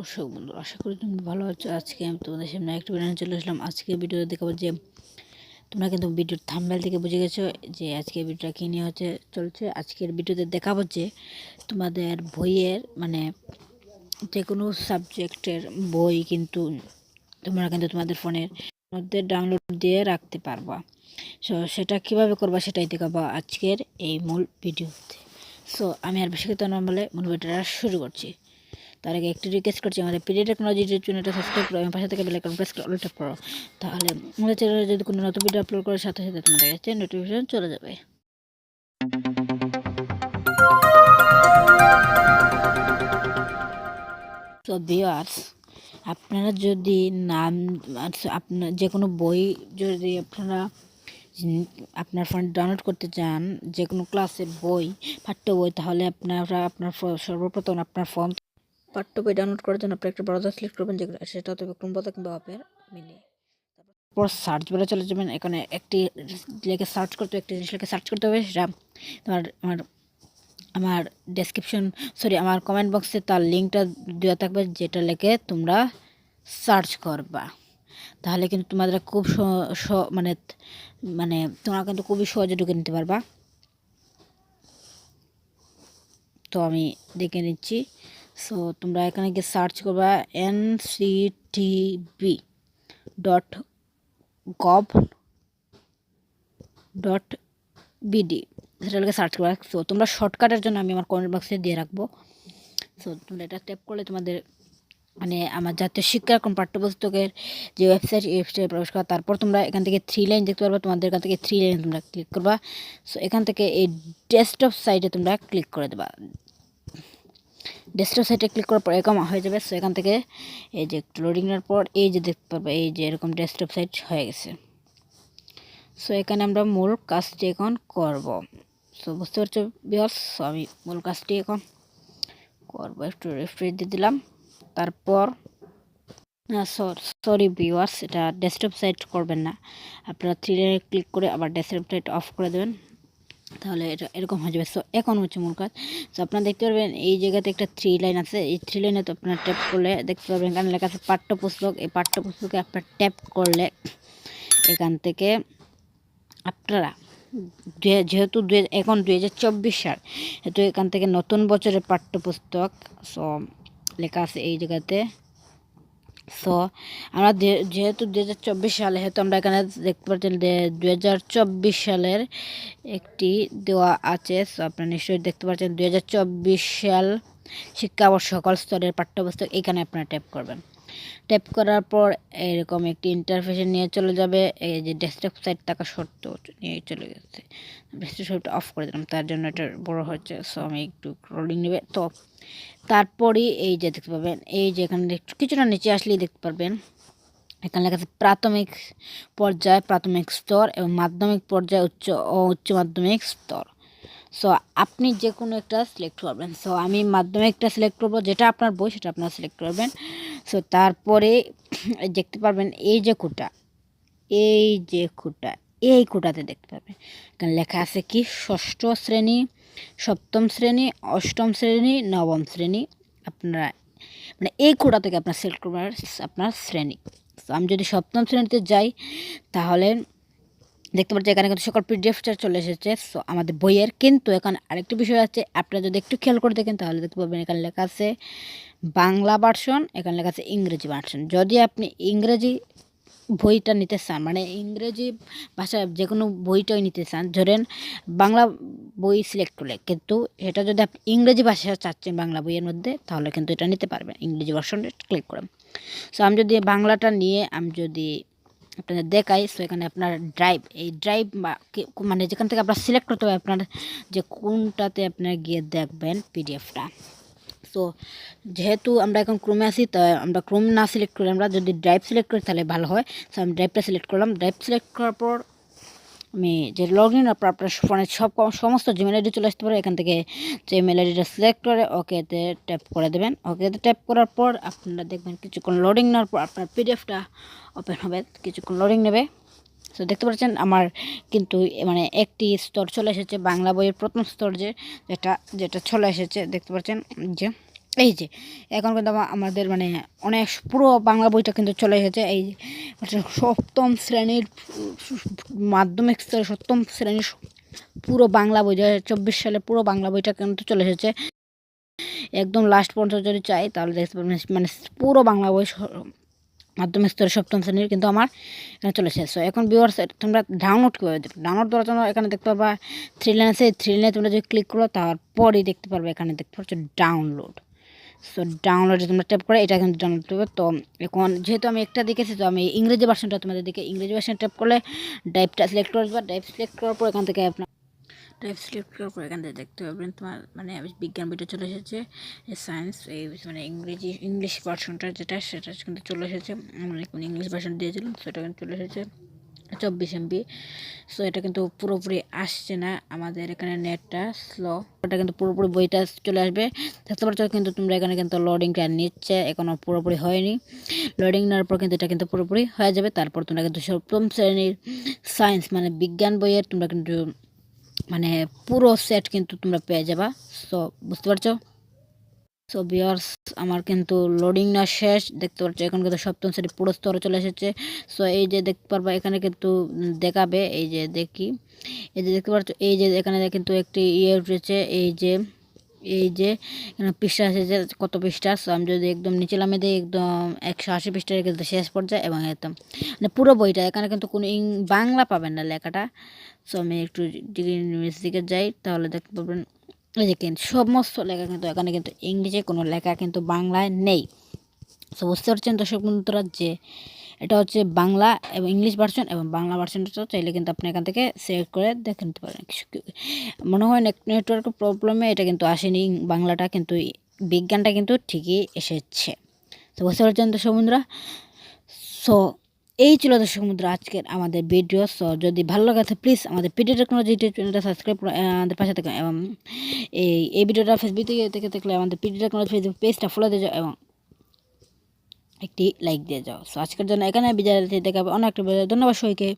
দর্শক বন্ধু আশা করি তুমি ভালো আছো। আজকে আমি তোমাদের সামনে একটা ভিডিও চলে আসলাম। আজকে ভিডিওতে দেখাবো যে তোমরা কিন্তু ভিডিওর থাম্বেল থেকে বুঝে গেছো যে আজকে ভিডিওটা কী নিয়ে হচ্ছে চলছে। আজকের ভিডিওতে দেখাবো যে তোমাদের বইয়ের মানে যে কোনো সাবজেক্টের বই কিন্তু তোমরা কিন্তু তোমাদের ফোনের মধ্যে ডাউনলোড দিয়ে রাখতে পারবা। সো সেটা কীভাবে করবা সেটাই দেখাবো আজকের এই মূল ভিডিওতে সো আমি আর বেশি কথা না বলে মূল ভিডিওটা শুরু করছি। তার আগে একটি রিকোয়েস্ট করছি আমাদের পিডি টেকনোলজি ইউটিউব চ্যানেলটা সাবস্ক্রাইব করো এবং পাশে থেকে বেল আইকন প্রেস করে অল ট্যাপ করো। তাহলে আমাদের চ্যানেলে যদি কোনো নতুন ভিডিও আপলোড করার সাথে সাথে তোমাদের কাছে নোটিফিকেশন চলে যাবে। তো ভিউয়ার্স আপনারা যদি নাম আচ্ছা, আপনার যে কোনো বই যদি আপনারা আপনার ফোনে ডাউনলোড করতে চান যে কোনো ক্লাসের বই পাঠ্য বই তাহলে আপনারা আপনার সর্বপ্রথম আপনার ফোন পাঠ্য বই ডাউনলোড করার জন্য আপনি একটা ব্রাউজার সিলেক্ট করবেন যেগুলো সেটা হতে ক্রোম ব্রাউজার কিংবা অপের মিলিয়ে। তারপর সার্চ বলে চলে যাবেন, এখানে একটি লেখে সার্চ করতে, একটি জিনিস লেখে সার্চ করতে হবে, সেটা তোমার আমার আমার ডেসক্রিপশন সরি আমার কমেন্ট বক্সে তার লিঙ্কটা দেওয়া থাকবে, যেটা লেখে তোমরা সার্চ করবা। তাহলে কিন্তু তোমাদের খুব মানে মানে তোমরা কিন্তু খুবই সহজে ঢুকে নিতে পারবা। তো আমি দেখে নিচ্ছি। সো তোমরা এখানে গিয়ে সার্চ করবা N C T B dot gov dot BD সেটা লিখে সার্চ করবা। সো তোমরা শর্টকাটের জন্য আমি আমার কমেন্ট বক্সে দিয়ে রাখব। সো তোমরা এটা ট্যাপ করলে তোমাদের মানে আমার জাতীয় শিক্ষাক্রম পাঠ্যপুস্তকের যে ওয়েবসাইট ওয়েবসাইটে প্রবেশ করা। তারপর তোমরা এখান থেকে থ্রি লাইন দেখতে পারবা, তোমাদের এখান থেকে থ্রি লাইন তোমরা ক্লিক করবা। সো এখান থেকে এই ডেস্কটপ সাইটে তোমরা ক্লিক করে দেবা। ডেস্কটপ সাইটে ক্লিক করার পর এরকম হয়ে যাবে। সো এখান থেকে এই যে লোডিং এর পর এই যে দেখতে পারবে এই যে এরকম ডেস্কটপ সাইট হয়ে গেছে। সো এখানে আমরা মূল কাজটি এখন করব। সো বুঝতে পারছ বিয়ার্স সো আমি মূল কাজটি এখন করব। একটু রিফ্রেশ দিয়ে দিলাম। তারপর না সরি ভিউয়ার্স এটা ডেস্কটপ সাইট করবেন না। আপনারা থ্রি ক্লিক করে আবার ডেস্কটপ সাইট অফ করে দেবেন। তাহলে এটা এরকম হয়ে যাবে। সো এখন হচ্ছে মূল কাজ। সো আপনারা দেখতে পারবেন, এই জায়গাতে একটা থ্রি লাইন আছে। এই থ্রি লাইনে তো আপনারা ট্যাপ করলে দেখতে পারবেন, এখানে লেখা আছে পাঠ্যপুস্তক। এই পাঠ্যপুস্তকে আপনার ট্যাপ করলে এখান থেকে আপনারা যেহেতু দু হাজার এখন দুই হাজার চব্বিশ সাল যেহেতু এখান থেকে নতুন বছরের পাঠ্যপুস্তক সো লেখা আছে এই জায়গাতে। সো আমরা যেহেতু দু হাজার চব্বিশ সালে যেহেতু আমরা এখানে দেখতে পাচ্ছেন যে দু হাজার চব্বিশ সালের একটি দেওয়া আছে। সো আপনারা নিশ্চয়ই দেখতে পাচ্ছেন দু হাজার চব্বিশ সাল শিক্ষাবর্ষ, সকল স্তরের পাঠ্যপুস্তক এখানে আপনারা ট্যাপ করবেন। ট্যাপ করার পর এরকম একটি ইন্টারফেসে নিয়ে চলে যাবে। এই যে ডেস্কটপ সাইট থাকা সত্ত্বেও নিয়ে চলে গেছে। ডেস্কটপ অফ করে দিলাম, তার জন্য এটা বড় হচ্ছে সো আমি একটু রোলিং নেবে। তো তারপরই এই যে দেখতে পাবেন, এই যে এখানে কিছুটা নিচে আসলেই দেখতে পারবেন। এখানে লেখা আছে প্রাথমিক পর্যায়, প্রাথমিক স্তর এবং মাধ্যমিক পর্যায়ে, উচ্চ ও উচ্চ মাধ্যমিক স্তর। সো আপনি যে কোনো একটা সিলেক্ট করবেন। সো আমি মাধ্যমিকটা সিলেক্ট করব, যেটা আপনার বই সেটা আপনারা সিলেক্ট করবেন। সো তারপরে দেখতে পারবেন এই যে খুঁটা, এই যে খুঁটা, এই খুঁটাতে দেখতে পাবেন এখানে লেখা আছে কি, ষষ্ঠ শ্রেণি সপ্তম শ্রেণি, অষ্টম শ্রেণি, নবম শ্রেণি আপনারা মানে এই খুঁটা থেকে আপনার সিলেক্ট করবেন আপনার শ্রেণি। আমি যদি সপ্তম শ্রেণীতে যাই, তাহলে দেখতে পাচ্ছি এখানে কিন্তু সকল পিডিএফটা চলে এসেছে। সো আমাদের বইয়ের কিন্তু এখানে আরেকটি বিষয় আছে, আপনারা যদি একটু খেয়াল করে দেখেন, তাহলে দেখতে পাবেন এখানে লেখা আছে বাংলা ভার্সন এখানে লেখা আছে ইংরেজি ভার্সন যদি আপনি ইংরেজি বইটা নিতে চান মানে ইংরেজি ভাষা যে কোনো বইটাই নিতে চান, ধরেন বাংলা বই সিলেক্ট করলে। কিন্তু এটা যদি আপনি ইংরেজি ভাষা চাচ্ছেন বাংলা বইয়ের মধ্যে, তাহলে কিন্তু এটা নিতে পারবেন। ইংরেজি ভার্সনটা ক্লিক করেন সো আমি যদি বাংলাটা নিয়ে, আমি যদি আপনাদের দেখাই সো এখানে আপনার ড্রাইভ এই ড্রাইভ মানে যেখান থেকে আপনার সিলেক্ট করতে হবে আপনার যে কোনটাতে আপনার গিয়ে দেখবেন পিডিএফটা সো যেহেতু আমরা এখন ক্রোমে আছি, তা আমরা ক্রোম না সিলেক্ট করি আমরা যদি ড্রাইভ সিলেক্ট করি, তাহলে ভালো হয়। সো আমি ড্রাইভটা সিলেক্ট করলাম। ড্রাইভ সিলেক্ট করার পর আমি যে লগ ইন আপনার আপনার ফোনে সব সমস্ত জিমেল আইডি চলে আসতে পারে, এখান থেকে যে মেল আইডিটা সিলেক্ট করে ওকেতে ট্যাপ করে দেবেন। ওকেতে ট্যাপ করার পর আপনারা দেখবেন কিছুক্ষণ লোডিং নেওয়ার পর আপনার পিডিএফটা ওপেন হবে। কিছুক্ষণ লোডিং নেবে। তো দেখতে পাচ্ছেন আমার কিন্তু মানে একটি স্তর চলে এসেছে, বাংলা বইয়ের প্রথম স্তর যে, যেটা যেটা চলে এসেছে। দেখতে পাচ্ছেন যে এই যে, এখন কিন্তু আমাদের মানে অনেক পুরো বাংলা বইটা কিন্তু চলে এসেছে। এই যে সপ্তম শ্রেণির মাধ্যমিক স্তরের সপ্তম শ্রেণির পুরো বাংলা বই চব্বিশ সালে পুরো বাংলা বইটা কিন্তু চলে এসেছে। একদম লাস্ট পর্যন্ত যদি চাই, তাহলে দেখতে পাবেন মানে পুরো বাংলা বই মাধ্যমিক স্তরে সপ্তম শ্রেণির কিন্তু আমার এখানে চলে এসেছে। সো এখন ভিউয়ার্স তোমরা ডাউনলোড কীভাবে দেখো ডাউনলোড করার জন্য এখানে দেখতে পারবা থ্রি লাইন আছে থ্রি লাইনে তোমরা যদি ক্লিক করো, তারপরেই দেখতে পারবে, এখানে দেখতে পাচ্ছ ডাউনলোড সো ডাউনলোডে তোমরা ট্যাপ করে, এটা কিন্তু ডাউনলোড করবে। তো, এখন যেহেতু আমি একটা দেখেছি, তো আমি ইংরেজি ভার্সনটা তোমাদের দিকে ইংরেজি ভার্সন ট্যাপ করলে ডাইভটা সিলেক্ট করে দেবা ডাইভ সিলেক্ট করার পর এখান থেকে আপনার টাইপ সিলেক্ট করার পর এখান থেকে দেখতে পাবেন তোমার মানে বিজ্ঞান বইটা চলে এসেছে। সায়েন্স এই মানে ইংরেজি ইংলিশ ভার্সনটা যেটা, সেটা কিন্তু চলে এসেছে। এখন ইংলিশ ভার্সন দিয়েছিলাম, সেটা কিন্তু চলে এসেছে। চব্বিশ এমবি। সো এটা কিন্তু পুরোপুরি আসছে না আমাদের এখানে নেটটা স্লো এটা কিন্তু পুরোপুরি বইটা চলে আসবে। দেখতে পাচ্ছ কিন্তু তোমরা এখানে কিন্তু লোডিংটা নিচ্ছে এখনও পুরোপুরি হয়নি। লোডিং নেওয়ার পর কিন্তু এটা কিন্তু পুরোপুরি হয়ে যাবে। তারপর তোমরা কিন্তু সপ্তম শ্রেণির সায়েন্স মানে বিজ্ঞান বইয়ের তোমরা কিন্তু মানে পুরো সেট কিন্তু তোমরা পেয়ে যাবা। সো বুঝতে পারছ? সো বিয়ার্স আমার কিন্তু লোডিং না শেষ। দেখতে পাচ্ছ, এখন কিন্তু সপ্তম শ্রেণি পুরো স্তরে চলে এসেছে। সো এই যে দেখতে পারবা, এখানে কিন্তু দেখাবে, এই যে দেখি। এই যে দেখতে পাচ্ছ, এই যে এখানে কিন্তু একটি ইয়ে উঠেছে, এই যে এই যে, এখানে পৃষ্ঠা যে কত পৃষ্ঠা? সো আমি যদি একদম নিচে নামে দিই, একদম একশো আশি পৃষ্ঠার কিন্তু শেষ পর্যায়ে এবং একদম মানে পুরো বইটা, এখানে কিন্তু কোনো ইং, বাংলা পাবেন না লেখাটা। সো আমি একটু নিউজ দিকে যাই, তাহলে দেখতে পাবেন এই যে কিন্তু সমস্ত লেখা কিন্তু এখানে কিন্তু ইংলিশে কোনো লেখা কিন্তু বাংলায় নেই। সো বুঝতে পারছেন দর্শক বন্ধুরা যে এটা হচ্ছে বাংলা এবং ইংলিশ ভার্সন এবং বাংলা ভার্সনটা চাইলে কিন্তু আপনি এখান থেকে সিলেক্ট করে দেখে নিতে পারেন। মনে হয় নেটওয়ার্কের প্রবলেমে এটা কিন্তু আসেনি, বাংলাটা কিন্তু বিজ্ঞানটা কিন্তু ঠিকই এসেছে। তো বুঝতে পারছেন দর্শক বন্ধুরা? সো এই ছিল দর্শক বন্ধুরা আজকের আমাদের ভিডিও। সো যদি ভালো লাগে, তো প্লিজ আমাদের পিডি টেকনোলজি ইউটিউব চ্যানেলটা সাবস্ক্রাইব করে আমাদের পাশে থাকুন এবং এই এই ভিডিওটা ফেসবুক থেকে থেকে থাকলে আমাদের পিডি টেকনোলজি ফেসবুক পেজটা ফলো দিয়ে যাও এবং একটি লাইক দিয়ে যাও। সো আজকের জন্য এখানে বিজয় দেখাবে অনেক একটা ধন্যবাদ সবাইকে।